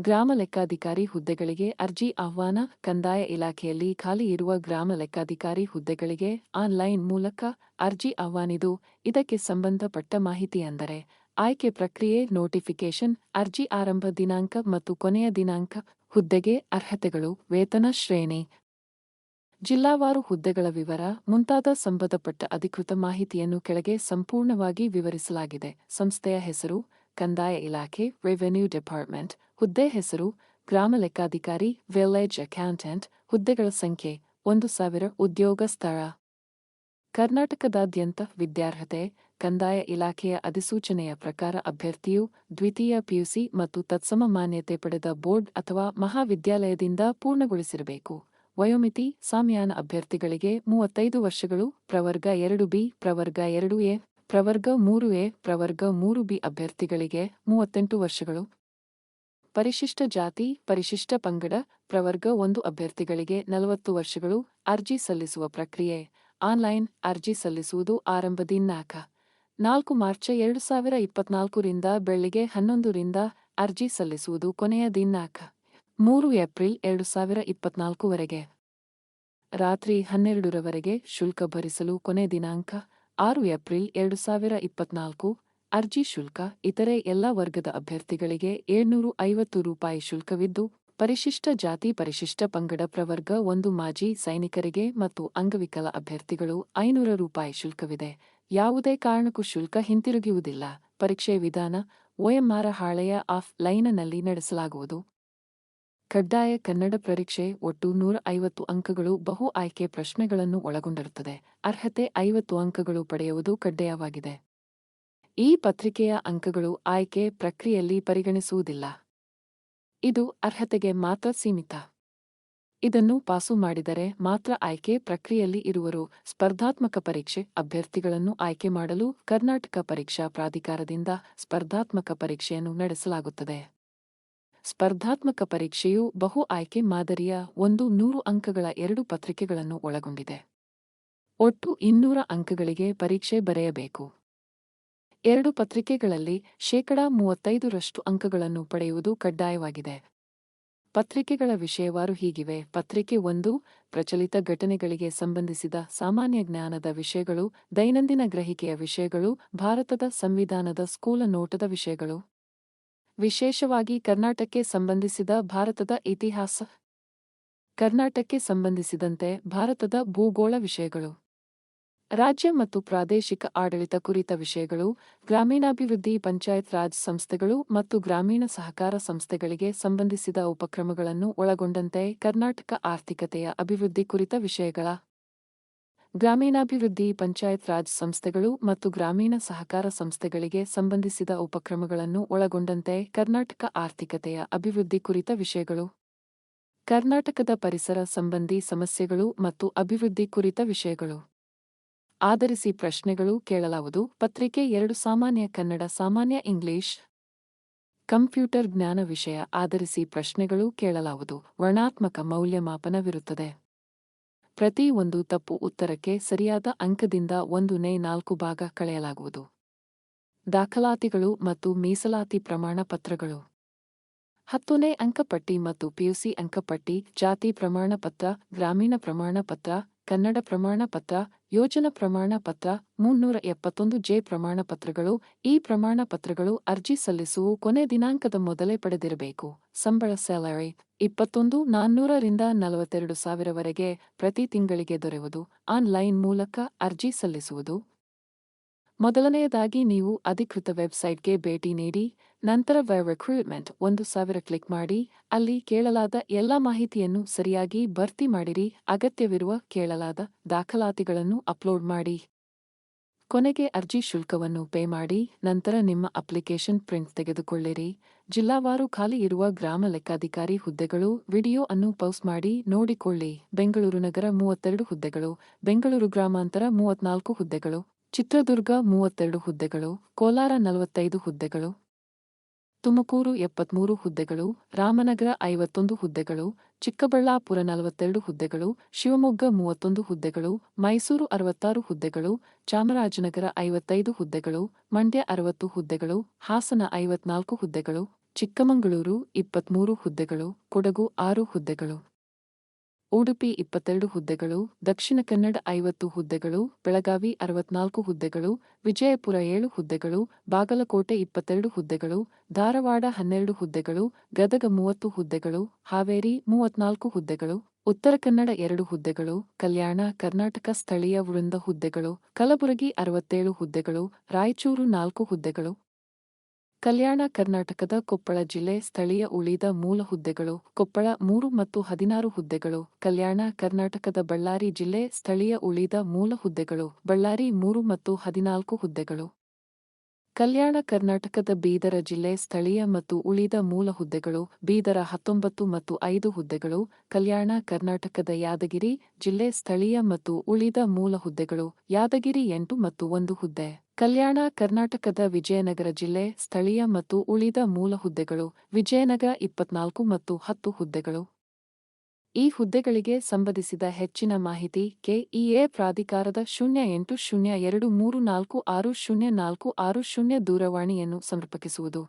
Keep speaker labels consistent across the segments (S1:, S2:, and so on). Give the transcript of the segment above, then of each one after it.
S1: ಗ್ರಾಮ ಲೆಕ್ಕಾಧಿಕಾರಿ ಹುದ್ದೆಗಳಿಗೆ ಅರ್ಜಿ ಆಹ್ವಾನ, ಕಂದಾಯ ಇಲಾಖೆಯಲ್ಲಿ ಖಾಲಿ ಇರುವ ಗ್ರಾಮ ಲೆಕ್ಕಾಧಿಕಾರಿ ಹುದ್ದೆಗಳಿಗೆ ಆನ್ಲೈನ್ ಮೂಲಕ ಅರ್ಜಿ ಆಹ್ವಾನಿದು. ಇದಕ್ಕೆ ಸಂಬಂಧಪಟ್ಟ ಮಾಹಿತಿ ಅಂದರೆ ಆಯ್ಕೆ ಪ್ರಕ್ರಿಯೆ ನೋಟಿಫಿಕೇಶನ್ ಅರ್ಜಿ ಆರಂಭ ದಿನಾಂಕ ಮತ್ತು ಕೊನೆಯ ದಿನಾಂಕ ಹುದ್ದೆಗೆ ಅರ್ಹತೆಗಳು, ವೇತನ ಶ್ರೇಣಿ. ಜಿಲ್ಲಾವಾರು ಹುದ್ದೆಗಳ ವಿವರ, ಮುಂತಾದ ಸಂಬಂಧಪಟ್ಟ ಅಧಿಕೃತ ಮಾಹಿತಿಯನ್ನು ಕೆಳಗೆ ಸಂಪೂರ್ಣವಾಗಿ ವಿವರಿಸಲಾಗಿದೆ. ಸಂಸ್ಥೆಯ ಹೆಸರು ಕಂದಾಯ ಇಲಾಖೆ, ರೆವೆನ್ಯೂ ಡಿಪಾರ್ಟ್ಮೆಂಟ್, ಹುದ್ದೆ ಹೆಸರು, ಗ್ರಾಮ ಲೆಕ್ಕಾಧಿಕಾರಿ, ವಿಲೇಜ್ ಅಕೌಂಟೆಂಟ್, ಹುದ್ದೆಗಳ ಸಂಖ್ಯೆ, ಒಂದು ಸಾವಿರ ಉದ್ಯೋಗ ಸ್ಥಳ. ಕರ್ನಾಟಕದಾದ್ಯಂತ ವಿದ್ಯಾರ್ಹತೆ, ಕಂದಾಯ ಇಲಾಖೆಯ ಅಧಿಸೂಚನೆಯ ಪ್ರಕಾರ ಅಭ್ಯರ್ಥಿಯು ದ್ವಿತೀಯ ಪಿಯುಸಿ ಮತ್ತು ತತ್ಸಮ ಮಾನ್ಯತೆ ಪಡೆದ ಬೋರ್ಡ್ ಅಥವಾ ಮಹಾವಿದ್ಯಾಲಯದಿಂದ ಪೂರ್ಣಗೊಳಿಸಿರಬೇಕು. ವಯೋಮಿತಿ, ಸಾಮ್ಯಾನ ಅಭ್ಯರ್ಥಿಗಳಿಗೆ ಮೂವತ್ತೈದು ವರ್ಷಗಳು, ಪ್ರವರ್ಗ ಎರಡು ಬಿ, ಪ್ರವರ್ಗ ಎರಡು ಎ ಪ್ರವರ್ಗ ಮೂರು ಎ, ಪ್ರವರ್ಗ ಮೂರು ಬಿ ಅಭ್ಯರ್ಥಿಗಳಿಗೆ ಮೂವತ್ತೆಂಟು ವರ್ಷಗಳು. ಪರಿಶಿಷ್ಟ ಜಾತಿ, ಪರಿಶಿಷ್ಟ ಪಂಗಡ, ಪ್ರವರ್ಗ ಒಂದು ಅಭ್ಯರ್ಥಿಗಳಿಗೆ ನಲವತ್ತು ವರ್ಷಗಳು ಅರ್ಜಿ ಸಲ್ಲಿಸುವ ಪ್ರಕ್ರಿಯೆ. ಆನ್ಲೈನ್ ಅರ್ಜಿ ಸಲ್ಲಿಸುವುದು ಆರಂಭ ದಿನಾಂಕ. ನಾಲ್ಕು ಮಾರ್ಚ್ ಎರಡು ಸಾವಿರ ಇಪ್ಪತ್ನಾಲ್ಕರಿಂದ ಬೆಳಿಗ್ಗೆ ಹನ್ನೊಂದರಿಂದ ಅರ್ಜಿ ಸಲ್ಲಿಸುವುದು ಕೊನೆಯ ದಿನಾಂಕ. ಮೂರು ಏಪ್ರಿಲ್ ಎರಡು ಸಾವಿರ ಇಪ್ಪತ್ನಾಲ್ಕುವರೆಗೆ ರಾತ್ರಿ ಹನ್ನೆರಡರವರೆಗೆ ಶುಲ್ಕ ಭರಿಸಲು ಕೊನೆ ದಿನಾಂಕ. ಆರು ಏಪ್ರಿಲ್ ಎರಡು ಸಾವಿರ ಇಪ್ಪತ್ನಾಲ್ಕು, ಅರ್ಜಿ ಶುಲ್ಕ ಇತರೆ ಎಲ್ಲ ವರ್ಗದ ಅಭ್ಯರ್ಥಿಗಳಿಗೆ ಏಳ್ನೂರು ಐವತ್ತು ರೂಪಾಯಿ ಶುಲ್ಕವಿದ್ದು, ಪರಿಶಿಷ್ಟ ಜಾತಿ ಪರಿಶಿಷ್ಟ ಪಂಗಡ ಪ್ರವರ್ಗ ಒಂದು ಮಾಜಿ ಸೈನಿಕರಿಗೆ ಮತ್ತು ಅಂಗವಿಕಲ ಅಭ್ಯರ್ಥಿಗಳು ಐನೂರ ರೂಪಾಯಿ ಶುಲ್ಕವಿದೆ. ಯಾವುದೇ ಕಾರಣಕ್ಕೂ ಶುಲ್ಕ ಹಿಂತಿರುಗುವುದಿಲ್ಲ ಪರೀಕ್ಷೆ ವಿಧಾನ ಒಎಂಆರ್ ಹಾಳೆಯ ಆಫ್ ಲೈನ್ನಲ್ಲಿ ನಡೆಸಲಾಗುವುದು. ಕಡ್ಡಾಯ ಕನ್ನಡ ಪರೀಕ್ಷೆ ಒಟ್ಟು ನೂರ ಐವತ್ತು ಅಂಕಗಳು ಬಹು ಆಯ್ಕೆ ಪ್ರಶ್ನೆಗಳನ್ನು ಒಳಗೊಂಡಿರುತ್ತದೆ. ಅರ್ಹತೆ ಐವತ್ತು ಅಂಕಗಳು ಪಡೆಯುವುದು ಕಡ್ಡಾಯವಾಗಿದೆ. ಈ ಪತ್ರಿಕೆಯ ಅಂಕಗಳು ಆಯ್ಕೆ ಪ್ರಕ್ರಿಯೆಯಲ್ಲಿ ಪರಿಗಣಿಸುವುದಿಲ್ಲ. ಇದು ಅರ್ಹತೆಗೆ ಮಾತ್ರ ಸೀಮಿತ. ಇದನ್ನು ಪಾಸು ಮಾಡಿದರೆ ಮಾತ್ರ ಆಯ್ಕೆ ಪ್ರಕ್ರಿಯೆಯಲ್ಲಿ ಇರುವರು. ಸ್ಪರ್ಧಾತ್ಮಕ ಪರೀಕ್ಷೆ ಅಭ್ಯರ್ಥಿಗಳನ್ನು ಆಯ್ಕೆ ಮಾಡಲು ಕರ್ನಾಟಕ ಪರೀಕ್ಷಾ ಪ್ರಾಧಿಕಾರದಿಂದ ಸ್ಪರ್ಧಾತ್ಮಕ ಪರೀಕ್ಷೆಯನ್ನು ನಡೆಸಲಾಗುತ್ತದೆ. ಸ್ಪರ್ಧಾತ್ಮಕ ಪರೀಕ್ಷೆಯು ಬಹು ಆಯ್ಕೆ ಮಾದರಿಯ ಒಂದು ನೂರು ಅಂಕಗಳ ಎರಡು ಪತ್ರಿಕೆಗಳನ್ನು ಒಳಗೊಂಡಿದೆ. ಒಟ್ಟು ಇನ್ನೂರ ಅಂಕಗಳಿಗೆ ಪರೀಕ್ಷೆ ಬರೆಯಬೇಕು. ಎರಡು ಪತ್ರಿಕೆಗಳಲ್ಲಿ ಶೇಕಡಾ ಮೂವತ್ತೈದರಷ್ಟು ಅಂಕಗಳನ್ನು ಪಡೆಯುವುದು ಕಡ್ಡಾಯವಾಗಿದೆ. ಪತ್ರಿಕೆಗಳ ವಿಷಯವಾರು ಹೀಗಿವೆ. ಪತ್ರಿಕೆ ಒಂದು, ಪ್ರಚಲಿತ ಘಟನೆಗಳಿಗೆ ಸಂಬಂಧಿಸಿದ ಸಾಮಾನ್ಯ ಜ್ಞಾನದ ವಿಷಯಗಳು, ದೈನಂದಿನ ಗ್ರಹಿಕೆಯ ವಿಷಯಗಳು, ಭಾರತದ ಸಂವಿಧಾನದ ಸ್ಕೂಲ ನೋಟದ ವಿಷಯಗಳು. ವಿಶೇಷವಾಗಿ ಕರ್ನಾಟಕಕ್ಕೆ ಸಂಬಂಧಿಸಿದ ಭಾರತದ ಇತಿಹಾಸ. ಕರ್ನಾಟಕಕ್ಕೆ ಸಂಬಂಧಿಸಿದಂತೆ ಭಾರತದ ಭೂಗೋಳ ವಿಷಯಗಳು. ರಾಜ್ಯ ಮತ್ತು ಪ್ರಾದೇಶಿಕ ಆಡಳಿತ ಕುರಿತ ವಿಷಯಗಳು, ಗ್ರಾಮೀಣಾಭಿವೃದ್ಧಿ ಪಂಚಾಯತ್ ರಾಜ್ ಸಂಸ್ಥೆಗಳು ಮತ್ತು ಗ್ರಾಮೀಣ ಸಹಕಾರ ಸಂಸ್ಥೆಗಳಿಗೆ ಸಂಬಂಧಿಸಿದ ಉಪಕ್ರಮಗಳನ್ನು ಒಳಗೊಂಡಂತೆ ಕರ್ನಾಟಕ ಆರ್ಥಿಕತೆಯ ಅಭಿವೃದ್ಧಿ ಕುರಿತ ವಿಷಯಗಳ ಗ್ರಾಮೀಣಾಭಿವೃದ್ಧಿ ಪಂಚಾಯತ್ ರಾಜ್ ಸಂಸ್ಥೆಗಳು ಮತ್ತು ಗ್ರಾಮೀಣ ಸಹಕಾರ ಸಂಸ್ಥೆಗಳಿಗೆ ಸಂಬಂಧಿಸಿದ ಉಪಕ್ರಮಗಳನ್ನು ಒಳಗೊಂಡಂತೆ ಕರ್ನಾಟಕ ಆರ್ಥಿಕತೆಯ ಅಭಿವೃದ್ಧಿ ಕುರಿತ ವಿಷಯಗಳು. ಕರ್ನಾಟಕದ ಪರಿಸರ ಸಂಬಂಧಿ ಸಮಸ್ಯೆಗಳು ಮತ್ತು ಅಭಿವೃದ್ಧಿ ಕುರಿತ ವಿಷಯಗಳು. ಆಧರಿಸಿ ಪ್ರಶ್ನೆಗಳು ಕೇಳಲಾವುದು ಪತ್ರಿಕೆ ಎರಡು ಸಾಮಾನ್ಯ ಕನ್ನಡ ಸಾಮಾನ್ಯ ಇಂಗ್ಲಿಷ್. ಕಂಪ್ಯೂಟರ್ ಜ್ಞಾನ ವಿಷಯ ಆಧರಿಸಿ ಪ್ರಶ್ನೆಗಳು ಕೇಳಲಾವುದು ವರ್ಣಾತ್ಮಕ ಮೌಲ್ಯಮಾಪನವಿರುತ್ತದೆ. ಪ್ರತಿ ಒಂದು ತಪ್ಪು ಉತ್ತರಕ್ಕೆ ಸರಿಯಾದ ಅಂಕದಿಂದ ಒಂದು ನೇ ನಾಲ್ಕು ಭಾಗ ಕಳೆಯಲಾಗುವುದು. ದಾಖಲಾತಿಗಳು ಮತ್ತು ಮೀಸಲಾತಿ ಪ್ರಮಾಣ ಪತ್ರಗಳು. ಹತ್ತನೇ ಅಂಕಪಟ್ಟಿ ಮತ್ತು ಪಿಯುಸಿ ಅಂಕಪಟ್ಟಿ, ಜಾತಿ ಪ್ರಮಾಣಪತ್ರ ಗ್ರಾಮೀಣ ಪ್ರಮಾಣಪತ್ರ ಕನ್ನಡ ಪ್ರಮಾಣ ಪತ್ರ ಯೋಜನಾ ಪ್ರಮಾಣ ಪತ್ರ ಮುನ್ನೂರ ಎಪ್ಪತ್ತೊಂದು ಜೆ ಪ್ರಮಾಣ ಪತ್ರಗಳು ಈ ಪ್ರಮಾಣ ಪತ್ರಗಳು ಅರ್ಜಿ ಸಲ್ಲಿಸುವ ಕೊನೆ ದಿನಾಂಕದ ಮೊದಲೇ ಪಡೆದಿರಬೇಕು. ಸಂಬಳ ಸ್ಯಾಲರಿ ಇಪ್ಪತ್ತೊಂದು ನಾನ್ನೂರರಿಂದ ನಲವತ್ತೆರಡು ಸಾವಿರವರೆಗೆ ಪ್ರತಿ ತಿಂಗಳಿಗೆ ದೊರೆಯುವುದು. ಆನ್ಲೈನ್ ಮೂಲಕ ಅರ್ಜಿ ಸಲ್ಲಿಸುವುದು. ಮೊದಲನೆಯದಾಗಿ ನೀವು ಅಧಿಕೃತ ವೆಬ್ಸೈಟ್ಗೆ ಭೇಟಿ ನೀಡಿ, ನಂತರ ವ ರಿಕ್ರೂಟ್ಮೆಂಟ್ ಒಂದು ಸಾವಿರ ಕ್ಲಿಕ್ ಮಾಡಿ, ಅಲ್ಲಿ ಕೇಳಲಾದ ಎಲ್ಲ ಮಾಹಿತಿಯನ್ನು ಸರಿಯಾಗಿ ಭರ್ತಿ ಮಾಡಿರಿ, ಅಗತ್ಯವಿರುವ ಕೇಳಲಾದ ದಾಖಲಾತಿಗಳನ್ನು ಅಪ್ಲೋಡ್ ಮಾಡಿ. ಕೊನೆಗೆ ಅರ್ಜಿ ಶುಲ್ಕವನ್ನು ಪೇ ಮಾಡಿ, ನಂತರ ನಿಮ್ಮ ಅಪ್ಲಿಕೇಶನ್ ಪ್ರಿಂಟ್ ತೆಗೆದುಕೊಳ್ಳಿರಿ. ಜಿಲ್ಲಾವಾರು ಖಾಲಿ ಇರುವ ಗ್ರಾಮ ಲೆಕ್ಕಾಧಿಕಾರಿ ಹುದ್ದೆಗಳು, ವಿಡಿಯೋ ಅನ್ನು ಪೋಸ್ಟ್ ಮಾಡಿ ನೋಡಿಕೊಳ್ಳಿ. ಬೆಂಗಳೂರು ನಗರ ಮೂವತ್ತೆರಡು ಹುದ್ದೆಗಳು, ಬೆಂಗಳೂರು ಗ್ರಾಮಾಂತರ ಮೂವತ್ನಾಲ್ಕು ಹುದ್ದೆಗಳು. ಚಿತ್ರದುರ್ಗ ಮೂವತ್ತೆರಡು ಹುದ್ದೆಗಳು, ಕೋಲಾರ ನಲವತ್ತೈದು ಹುದ್ದೆಗಳು, ತುಮಕೂರು ಎಪ್ಪತ್ಮೂರು ಹುದ್ದೆಗಳು, ರಾಮನಗರ ಐವತ್ತೊಂದು ಹುದ್ದೆಗಳು, ಚಿಕ್ಕಬಳ್ಳಾಪುರ ನಲವತ್ತೆರಡು ಹುದ್ದೆಗಳು, ಶಿವಮೊಗ್ಗ ಮೂವತ್ತೊಂದು ಹುದ್ದೆಗಳು, ಮೈಸೂರು ಅರವತ್ತಾರು ಹುದ್ದೆಗಳು, ಚಾಮರಾಜನಗರ ಐವತ್ತೈದು ಹುದ್ದೆಗಳು, ಮಂಡ್ಯ ಅರವತ್ತು ಹುದ್ದೆಗಳು, ಹಾಸನ ಐವತ್ನಾಲ್ಕು ಹುದ್ದೆಗಳು, ಚಿಕ್ಕಮಗಳೂರು ಇಪ್ಪತ್ಮೂರು ಹುದ್ದೆಗಳು, ಕೊಡಗು ಆರು ಹುದ್ದೆಗಳು. ಉಡುಪಿ ಇಪ್ಪತ್ತೆರಡು ಹುದ್ದೆಗಳು, ದಕ್ಷಿಣ ಕನ್ನಡ ಐವತ್ತು ಹುದ್ದೆಗಳು, ಬೆಳಗಾವಿ ಅರವತ್ನಾಲ್ಕು ಹುದ್ದೆಗಳು, ವಿಜಯಪುರ ಏಳು ಹುದ್ದೆಗಳು, ಬಾಗಲಕೋಟೆ ಇಪ್ಪತ್ತೆರಡು ಹುದ್ದೆಗಳು, ಧಾರವಾಡ ಹನ್ನೆರಡು ಹುದ್ದೆಗಳು, ಗದಗ ಮೂವತ್ತು ಹುದ್ದೆಗಳು, ಹಾವೇರಿ ಮೂವತ್ನಾಲ್ಕು ಹುದ್ದೆಗಳು, ಉತ್ತರ ಕನ್ನಡ ಎರಡು ಹುದ್ದೆಗಳು, ಕಲ್ಯಾಣ, ಕರ್ನಾಟಕ ಸ್ಥಳೀಯ ವೃಂದ ಹುದ್ದೆಗಳು, ಕಲಬುರಗಿ ಅರವತ್ತೇಳು ಹುದ್ದೆಗಳು, ರಾಯಚೂರು ನಾಲ್ಕು ಹುದ್ದೆಗಳು. ಕಲ್ಯಾಣ ಕರ್ನಾಟಕದ ಕೊಪ್ಪಳ ಜಿಲ್ಲೆ ಸ್ಥಳೀಯ ಉಳಿದ ಮೂಲ ಹುದ್ದೆಗಳು, ಕೊಪ್ಪಳ ಮೂರು ಮತ್ತು ಹದಿನಾರು ಹುದ್ದೆಗಳು, ಕಲ್ಯಾಣ ಕರ್ನಾಟಕದ ಬಳ್ಳಾರಿ ಜಿಲ್ಲೆ ಸ್ಥಳೀಯ ಉಳಿದ ಮೂಲ ಹುದ್ದೆಗಳು, ಬಳ್ಳಾರಿ ಮೂರು ಮತ್ತು ಹದಿನಾಲ್ಕು ಹುದ್ದೆಗಳು. ಕಲ್ಯಾಣ ಕರ್ನಾಟಕದ ಬೀದರ ಜಿಲ್ಲೆ ಸ್ಥಳೀಯ ಮತ್ತು ಉಳಿದ ಮೂಲ ಹುದ್ದೆಗಳು, ಬೀದರ ಹತ್ತೊಂಬತ್ತು ಮತ್ತು ಐದು ಹುದ್ದೆಗಳು, ಕಲ್ಯಾಣ ಕರ್ನಾಟಕದ ಯಾದಗಿರಿ ಜಿಲ್ಲೆ ಸ್ಥಳೀಯ ಮತ್ತು ಉಳಿದ ಮೂಲ ಹುದ್ದೆಗಳು, ಯಾದಗಿರಿ ಎಂಟು ಮತ್ತು ಒಂದು ಹುದ್ದೆ. ಕಲ್ಯಾಣ, ಕರ್ನಾಟಕದ ವಿಜಯನಗರ ಜಿಲ್ಲೆ, ಸ್ಥಳೀಯ ಮತ್ತು ಉಳಿದ ಮೂಲ ಹುದ್ದೆಗಳು, ವಿಜಯನಗರ ಇಪ್ಪತ್ನಾಲ್ಕು ಮತ್ತು ಹತ್ತು ಹುದ್ದೆಗಳು. ಈ ಹುದ್ದೆಗಳಿಗೆ ಸಂಬಂಧಿಸಿದ ಹೆಚ್ಚಿನ ಮಾಹಿತಿ ಕೆಇಎ ಪ್ರಾಧಿಕಾರದ ಶೂನ್ಯ ಎಂಟು ಶೂನ್ಯ ಎರಡು ಮೂರು ನಾಲ್ಕು ಆರು ಶೂನ್ಯ ನಾಲ್ಕು ಆರು ಶೂನ್ಯ ದೂರವಾಣಿಯನ್ನು ಸಂಪರ್ಕಿಸುವುದು.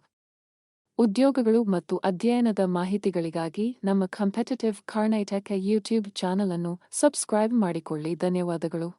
S1: ಉದ್ಯೋಗಗಳು ಮತ್ತು ಅಧ್ಯಯನದ ಮಾಹಿತಿಗಳಿಗಾಗಿ ನಮ್ಮ ಕಂಪೆಟಿಟಿವ್ ಕಾರ್ನೈಟೆಕ್ ಯೂಟ್ಯೂಬ್ ಚಾನಲ್ ಅನ್ನು ಸಬ್ಸ್ಕ್ರೈಬ್ ಮಾಡಿಕೊಳ್ಳಿ. ಧನ್ಯವಾದಗಳು.